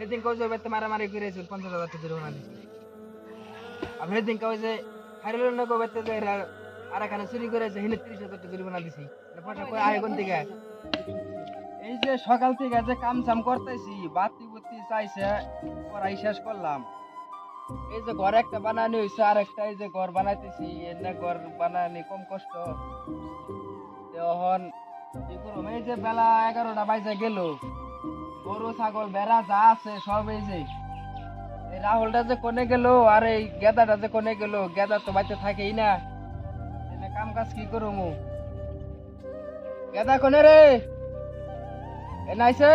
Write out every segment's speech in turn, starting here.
সেদিন কই যে মারামারি করেছিল পঞ্চাশ হাজার টাকা জরিমানা দিছি। আমি সেদিন কই যে হারিল না বেতে যে আর এখানে চুরি করেছে হিনে তিরিশ হাজার টাকা জরিমানা দিছি। আয় কোন থেকে এই যে সকাল থেকে যে কাম চাম করতেছি, বাতি বুতি চাইছে, পড়াই শেষ করলাম। এই যে ঘর একটা বানানি হয়েছে আর একটা এই যে ঘর বানাইতেছি, এনে ঘর বানানি কম কষ্ট। তখন এই যে বেলা এগারোটা বাজে গেল। গরু ছাগল বেড়া যা আছে সব এই যে। রাহুলটা যে কোনে গেল আর এই গেদাটা যে কোনে গেল গেদা তো বাড়িতে থাকেই না। কাম কাজ কি করব গেদা কোনে রে? এ নাইছে?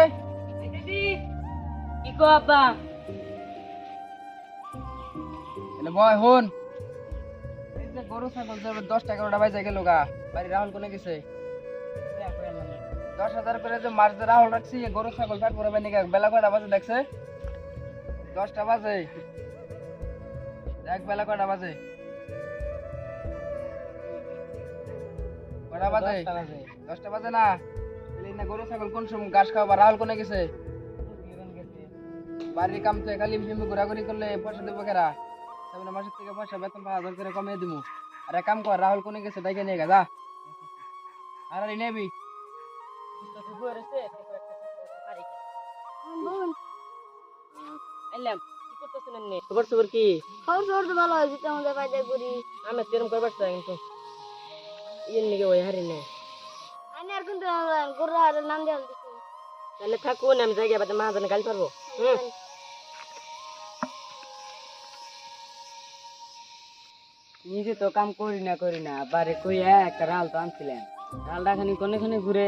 কি কো আব্বা? এনে বয় হন। এই যে গরু ছাগল যে দশটা এগারোটা বাজে গেল গা। বাড়ি রাহুল কোনে গেছে? দশ হাজার করে যে মাছ যে রাহুল রাখছি গরু ছাগল পেট পরে নাকি বেলা কয়টা বাজে দেখছে? দশটা বাজে। দেখ বেলা কয়টা বাজে? কয়টা বাজে? দশটা বাজে। না? না গরু ছাগল কোন সময় ঘাস খাওয়া রাহুল কোনে গেছে? বাড়ির কাম তো খালি এমনি ঘোরাঘুরি করলে পয়সা দেবো কেরা? সামনে মাসের থেকে পয়সা বেতন পাঁচ হাজার করে কমিয়ে দিব আর এক কাম কর রাহুল কোনে গেছে ডাইকে নিয়ে গা যা। আর আর নেবি আইলাম কি করতেছেন এমনি? খবর খবর কি? খবর খবর তো ভালো হয়েছে তো আমাদের বাড়িতে ঘুরি আমি সেরকম করবার চাই কিন্তু। ইয়ের নিকে ওই হারি না আমি আর কিন্তু গরু আর নাম দেওয়া দিচ্ছি তাহলে থাকুন আমি জায়গা বাদে মহাজনে গালি পারব হুম? নিজে তো কাম করি না করি না। বারে কই একটা রাল তো আনছিলেন। রালটা খানি কোনে কোনে ঘুরে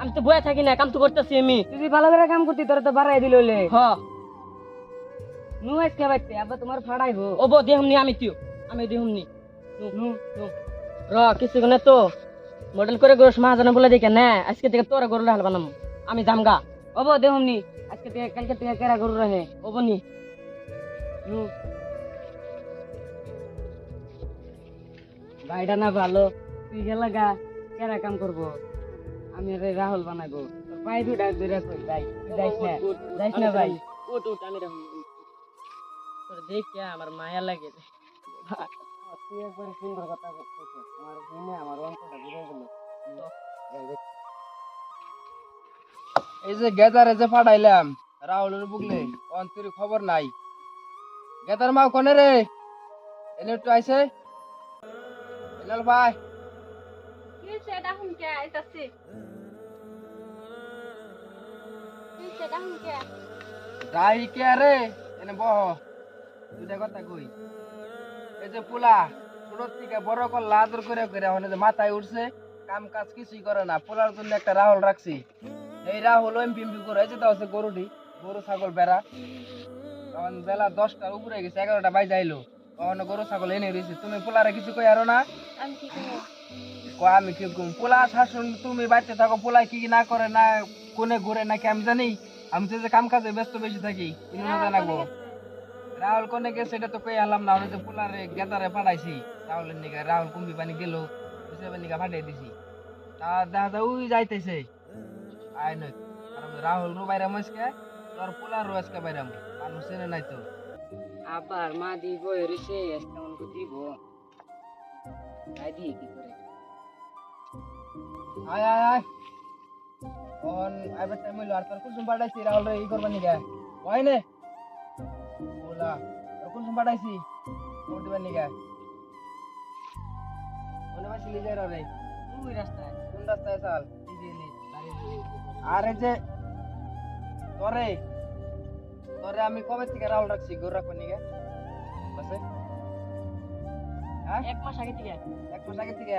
আমি তো বয়ে থাকি না কাম তো করতেছি আমি। তুই ভালো করে কাম করতি তোরা তো বাড়াই দিল হ। নু আজকে বাইতে আবার তোমার ফাড়াই হো ও বো দেহমনি আমি তিও আমি দেহমনি নু। নু নু র কিছু না তো? মডেল করে গোস মহাজনে বলে দেখে না আজকে থেকে তোরা গরু হাল বানাম। আমি জামগা ও বো দেহমনি আজকে থেকে কালকে থেকে কেরা গরু রহে ও বনি নু। ভাইটা না ভালো তুই গেলা গা কেরা কাম করব? আমি রে রাহুল বানাবো। ভাই দুটা দুটা কই? ভাই যাইস না যাইস না ভাই। উঠ উঠ আমি রাহুল তোর দেখিয়া আমার মায়া লাগে রে। তুই একবার সুন্দর কথা বলছিস আমার শুনে আমার অন্তরটা বুঝে গেল। এই যে গেদারে যে পাঠাইলাম রাহুলের বুকলে অন্তর খবর নাই। গেদার মা কোনে রে? এনে একটু আইছে এলাল ভাই। কি সেটা হুমকে আইতাছি। কি সেটা হুমকে রাই কে রে? এনে বহ। দুটা কথা কই। এই যে পোলা ছোট থেকে বড় করলা আদর করে করে এখন যে মাথায় উঠছে কাম কাজ কিছুই করে না। পোলার জন্য একটা রাহুল রাখছি। এই রাহুল এমপি এমপি করে এই যে দাও গরুটি গরু ছাগল বেড়া। তখন বেলা দশটার উপরে গেছে এগারোটা আইলো। তখন গরু ছাগল এনে রয়েছে তুমি পোলারে কিছু কই আরও না? আমি কি আমি কি কম? পোলা শাসন তুমি বাড়িতে থাকো পোলা কি কি না করে না কোনে ঘুরে নাকি আমি জানি? আমি তো যে কাম কাজে ব্যস্ত বেশি থাকি জানাব রাহুল কোনে গেছে? এটা তো কই আলাম না আমি তো পোলারে গেদারে পাঠাইছি। রাহুলের নিগা রাহুল কুম্বি পানি গেল নিগা পাঠাই দিছি। তা দেখা যায় ওই যাইতেছে। আয় নয় রাহুল রো বাইরে মস্কে তোর পোলার রো আজকে বাইরে মানুষ চেনে নাই তো। আবার মা দিব কেমন করে দিব? তাই দিয়ে কি করে? আয় আয় আয়। অন আইবার টাইম হইল? আর তোর কুসুম পাঠাইছি? রাহুল ই করবা নিগা হয় নে? ওলা তোর কুসুম পাঠাইছি? কোন দিবার নিগা মনে পাইছিলি যে রে ওই রাস্তায় কোন রাস্তায় চাল? আর যে তোরে তোরে আমি কবে থেকে রাহুল রাখছি? গরু রাখব নিগা বাসে হ্যাঁ? এক মাস আগে থেকে। এক মাস আগে থেকে?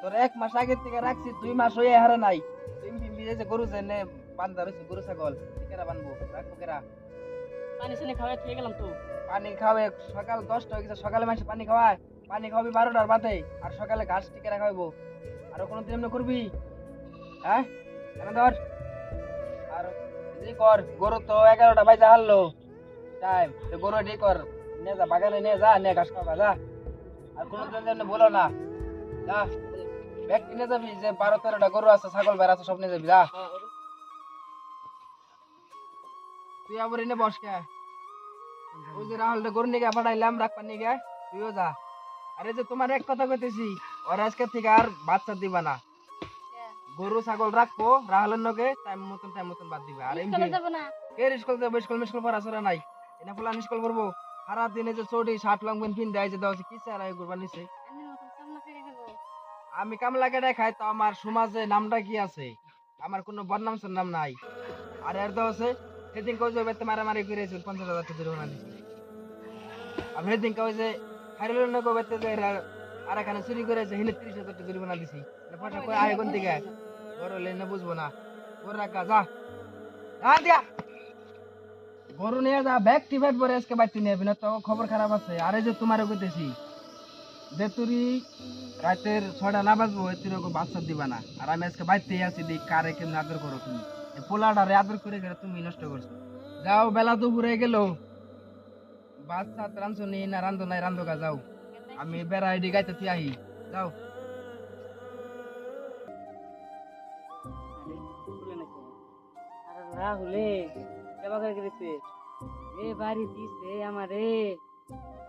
তোর এক মাস আগে থেকে রাখছি দুই মাস হয়ে হারে নাই। তুই বিজে যে গরু জেনে বান্ধা রয়েছে গরু ছাগল। কেরা বানবো? রাখব কেরা? পানি সানি খাওয়াই থেকে গেলাম তো। পানি খাওয়াবে সকাল দশটা হয়ে গেছে সকালে মাসে পানি খাওয়ায় পানি খাওয়াবি বারোটার বাদে আর সকালে ঘাস টিকে রাখাইবো আর কোনো দিন এমনি করবি? হ্যাঁ? কেন ধর। আর ই কর গরু তো এগারোটা বাজে হারলো। টাইম তো গরু রেডি কর নে যা বাগানে নে যা নে ঘাস খাওয়া যা। আর কোনো দিন যেন বলো না। যা। ব্যাগ কিনে যাবি যে বারো তেরোটা গরু আছে ছাগল বেড়া আছে সব নিয়ে যাবি যা। তুই আবার এনে বস কে। ওই যে রাহুলটা গরু নিয়ে পাঠাইলাম রাখবার নিয়ে তুইও যা। আরে যে তোমার এক কথা কইতেছি ওর আজকে থেকে আর বাচ্চা দিবা না। গরু ছাগল রাখব রাহুলের নগে টাইম মতন টাইম মতন বাদ দিবে। আর এমনি কে স্কুল যাব স্কুল মিস্কুল পড়া চলে নাই। এনে ফুলান স্কুল করব। সারা দিনে যে চটি শার্ট লং পেন পিন দেয় যে দেওয়া কি আই করবার নিছে আমি কামলা কেটে খাই, তো আমার সমাজে নামটা কি আছে? আমার কোনো বদনাম নাম নাই। আর এর তো আছে সেদিন কই যে বেতে মারামারি করেছে পঞ্চাশ হাজার টাকা জরিমানা দিছে আর সেদিন কই যে হারিল না কই বেতে যে আর এখানে চুরি করেছে হিনে তিরিশ হাজার টাকা জরিমানা দিছি। পয়সা কই, আয় কোন থেকে বড় না বুঝব না। তোর রাখা, যা। দিয়া। গরু নিয়ে যা ব্যাগ টিফাইট পরে আজকে বাইতে নিয়ে তো খবর খারাপ আছে। আরে যে তোমারও কইতেছি তুই রাতের ছয়টা না বাজবো এর ওকে বাচ্চা দিবা না। আর আমি আজকে বাইতে আছি, দেখ কারে কেমন আদর করো তুমি। পোলাটারে আদর করে করে তুমি নষ্ট করছ। যাও, বেলা দুপুরে গেল। বাচ্চা রান্ধছো নি না রান্ধো নাই রান্ধো গা, যাও। আমি বেড়া এডি গাইতে তুই আহি। যাও। রাহুলে কেবা করে গেছে এ বাড়ি দিছে আমারে।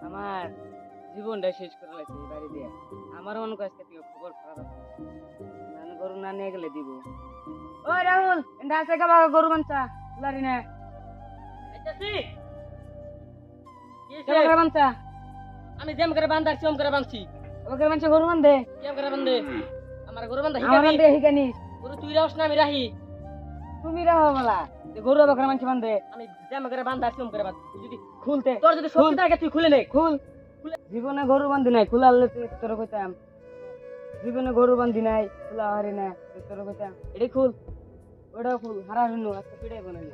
আমার জীবনটা শেষ করে লাগছে এই বাড়ি দিয়ে। আমার মনে করে আজকে থেকে খবর খারাপ আছে নানি গরু না নিয়ে গেলে দিব। ও রাহুল এটা আছে কেবা গরু মানছা লারি না। আমি যেম করে বান্ধার সেম করে বাঁধছি করে মানছে গরু মান দে কেম করে বান্ধে আমার গরু বান্ধা আমার মান হিকানি। গরু তুই রাস না আমি রাহি। তুমি রাহো বলা। যে গরু আবার করে মানছে মান আমি যেম করে বান্ধার সেম করে বাঁধ যদি খুলতে। তোর যদি শক্তি থাকে তুই খুলে নে। খুল। জীবনে গরু বান্ধি নাই খোলা হলে তুই তোর কইতাম। জীবনে গরু বান্ধি নাই খোলা হারি না তুই তোর কইতাম এটি খুল ওটা খুল হারা শুনু আজকে পিড়াই বানালি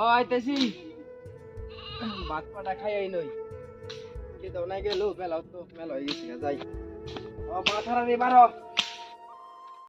ও আইতেছি। ভাত পাটা খাই আই নই। কে দাও নাই গেল বেলা তো মেলা হয়ে গেছে যাই। ও মাথারা রে বারো